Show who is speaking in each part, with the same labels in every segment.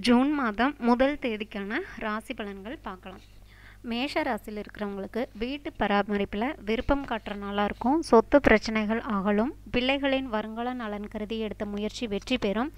Speaker 1: June மாதம் முதல் தேதிக்கான ராசி பலன்கள் பார்க்கலாம். மேஷ ராசியில் இருக்கிறவங்களுக்கு வீட்டு பராமரிப்பில் விருப்பம் காட்டுற நாளாக இருக்கும். சொத்து பிரச்சனைகள் அகலும். பிள்ளைகளின் வருங்கால நலன் கருதி எடுத்த முயற்சி வெற்றி பெறும்.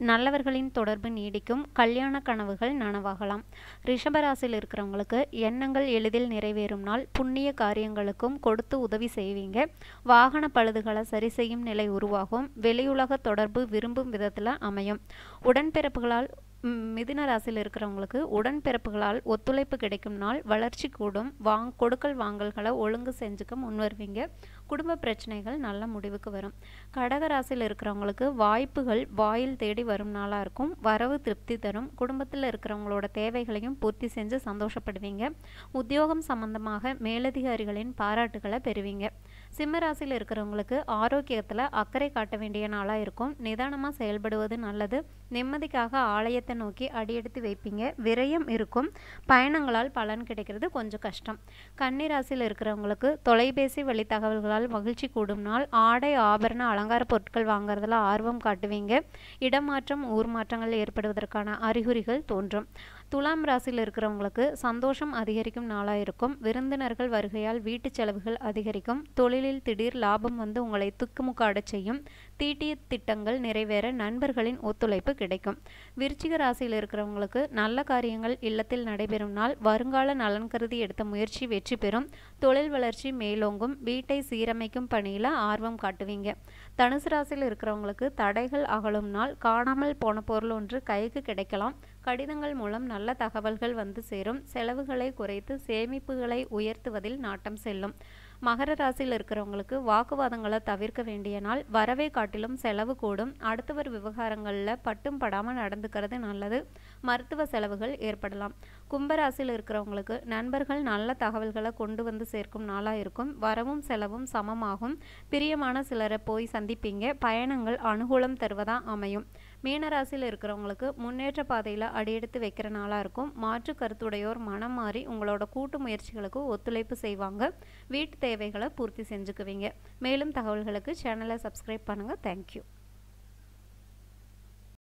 Speaker 1: நல்லவர்களின் தொடர்பு நீடிக்கும். கல்யாண கனவுகள் நனவாகலாம். ரிஷபராசியில் இருக்கிறவங்களுக்கு எண்ணங்கள் எளிதில் நிறைவேறும் நாள். புண்ணிய காரியங்களுக்கும் கொடுத்து உதவி செய்வீங்க. வாகன பழுதுகளை சரி செய்யும் நிலை உருவாகும். வெளியுலக தொடர்பு விரும்பும் விதத்தில் அமையும். உடன்பிறப்புகளால் மிதுன ராசியில் இருக்கிறவங்களுக்கு உடன்பிறப்புகளால் ஒத்துழைப்பு கிடைக்கும் நாள் வளர்ச்சி கூடும். வாங் கொடுக்கல் வாங்கல்களை ஒழுங்கு செஞ்சுக்க முன்வருவீங்க குடும்ப பிரச்சனைகள் நல்ல முடிவுக்கு வரும். கடக ராசியில் இருக்கிறவங்களுக்கு வாய்ப்புகள் வாயில் தேடி வரும் நாளாக இருக்கும். வரவு திருப்தி தரும். குடும்பத்தில் இருக்கிறவங்களோட தேவைகளையும் பூர்த்தி செஞ்சு சந்தோஷப்படுவீங்க. உத்தியோகம் சம்பந்தமாக மேலதிகாரிகளின் பாராட்டுகளை பெறுவீங்க. சிம்ம ராசியில் இருக்கிறவங்களுக்கு ஆரோக்கியத்தில் அக்கறை காட்ட வேண்டிய நாளாக இருக்கும். நிதானமாக செயல்படுவது நல்லது. நிம்மதிக்காக ஆலயத்தை நோக்கி அடியெடுத்து வைப்பீங்க. விரயம் இருக்கும். பயணங்களால் பலன் கிடைக்கிறது கொஞ்சம் கஷ்டம். கன்னிராசியில் இருக்கிறவங்களுக்கு தொலைபேசி வழி தகவல்களால் மகிழ்ச்சி கூடும் நாள். ஆடை ஆபரண அலங்கார பொருட்கள் வாங்குறதுல ஆர்வம் காட்டுவீங்க. இடமாற்றம் ஊர் மாற்றங்கள் ஏற்படுவதற்கான அறிகுறிகள் தோன்றும். துலாம் ராசியில் இருக்கிறவங்களுக்கு சந்தோஷம் அதிகரிக்கும் நாளாக இருக்கும். விருந்தினர்கள் வருகையால் வீட்டு செலவுகள் அதிகரிக்கும். தொழிலில் திடீர் லாபம் வந்து உங்களை துக்குமுக்காடச் செய்யும். தீட்டிய திட்டங்கள் நிறைவேற நண்பர்களின் ஒத்துழைப்பு கிடைக்கும். விருச்சிக ராசியில் இருக்கிறவங்களுக்கு நல்ல காரியங்கள் இல்லத்தில் நடைபெறும் நாள். வருங்கால நலன் கருதி எடுத்த முயற்சி வெற்றி பெறும். தொழில் வளர்ச்சி மேலோங்கும். வீட்டை சீரமைக்கும் பணியில் ஆர்வம் காட்டுவீங்க. தனுசு ராசியில் இருக்கிறவங்களுக்கு தடைகள் அகலும் நாள். காணாமல் போன பொருள் ஒன்று கைக்கு கிடைக்கலாம். கடிதங்கள் மூலம் நல்ல தகவல்கள் வந்து சேரும். செலவுகளை குறைத்து சேமிப்புகளை உயர்த்துவதில் நாட்டம் செல்லும். மகர ராசியில் இருக்கிறவங்களுக்கு வாக்குவாதங்களை தவிர்க்க வேண்டிய நாள். வரவை காட்டிலும் செலவு கூடும். அடுத்தவர் விவகாரங்களில் பட்டும் படாமல் நடந்துக்கிறது நல்லது. மருத்துவ செலவுகள் ஏற்படலாம். கும்பராசியில் இருக்கிறவங்களுக்கு நண்பர்கள் நல்ல தகவல்களை கொண்டு வந்து சேர்க்கும் நாளாக இருக்கும். வரவும் செலவும் சமமாகும். பிரியமான சிலரை போய் சந்திப்பீங்க. பயணங்கள் அனுகூலம் தருவதாக அமையும். மீனராசியில் இருக்கிறவங்களுக்கு முன்னேற்ற பாதையில் அடியெடுத்து வைக்கிற நாளாக இருக்கும். மாற்று கருத்துடையோர் மனம் மாறி உங்களோட கூட்டு முயற்சிகளுக்கு ஒத்துழைப்பு செய்வாங்க. வீட்டு தேவைகளை பூர்த்தி செஞ்சுக்குவீங்க. மேலும் தகவல்களுக்கு சேனலை சப்ஸ்கிரைப் பண்ணுங்கள் தேங்க்யூ